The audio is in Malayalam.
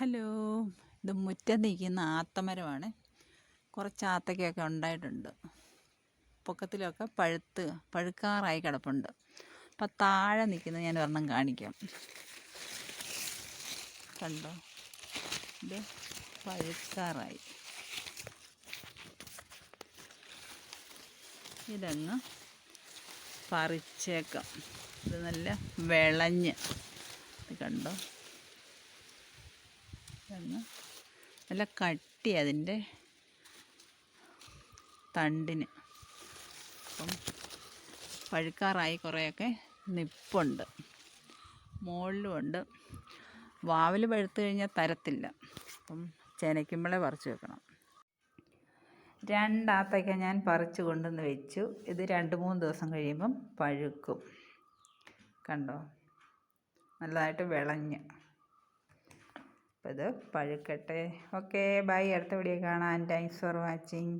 ഹലോ. ഇത് മുറ്റം നിൽക്കുന്ന ആത്തമരമാണ്. കുറച്ച് ആത്തക്കൊക്കെ ഉണ്ടായിട്ടുണ്ട്. പൊക്കത്തിലൊക്കെ പഴുത്ത് പഴുക്കാറായി കിടപ്പുണ്ട്. അപ്പം താഴെ നിൽക്കുന്നത് ഞാൻ ഒരെണ്ണം കാണിക്കാം. കണ്ടോ? ഇത് പഴുക്കാറായി. ഇതങ്ങ് പറിച്ചേക്കാം. ഇത് നല്ല വിളഞ്ഞ്. ഇത് കണ്ടോ? ഇതങ്ങ് നല്ല കട്ടി അതിന്റെ തണ്ടിന്. അപ്പം പഴുക്കാറായി കുറേയൊക്കെ നിപ്പുണ്ട്. മുകളിലുമുണ്ട്. വാവിൽ പഴുത്തു കഴിഞ്ഞാൽ തരത്തില്ല. അപ്പം ചെനയ്ക്കുമ്പോഴേ പറിച്ച് വെക്കണം. രണ്ടാത്തയ്ക്ക ഞാൻ പറിച്ച് കൊണ്ടുവന്ന് വെച്ചു. ഇത് രണ്ട് മൂന്ന് ദിവസം കഴിയുമ്പം പഴുക്കും. കണ്ടോ? നല്ലതായിട്ട് വിളഞ്ഞ്. അപ്പോൾ ഇത് പഴുക്കട്ടെ. ഓക്കെ ബൈ അടുത്ത വീഡിയോ കാണാൻ താങ്ക്സ് ഫോർ വാച്ചിങ്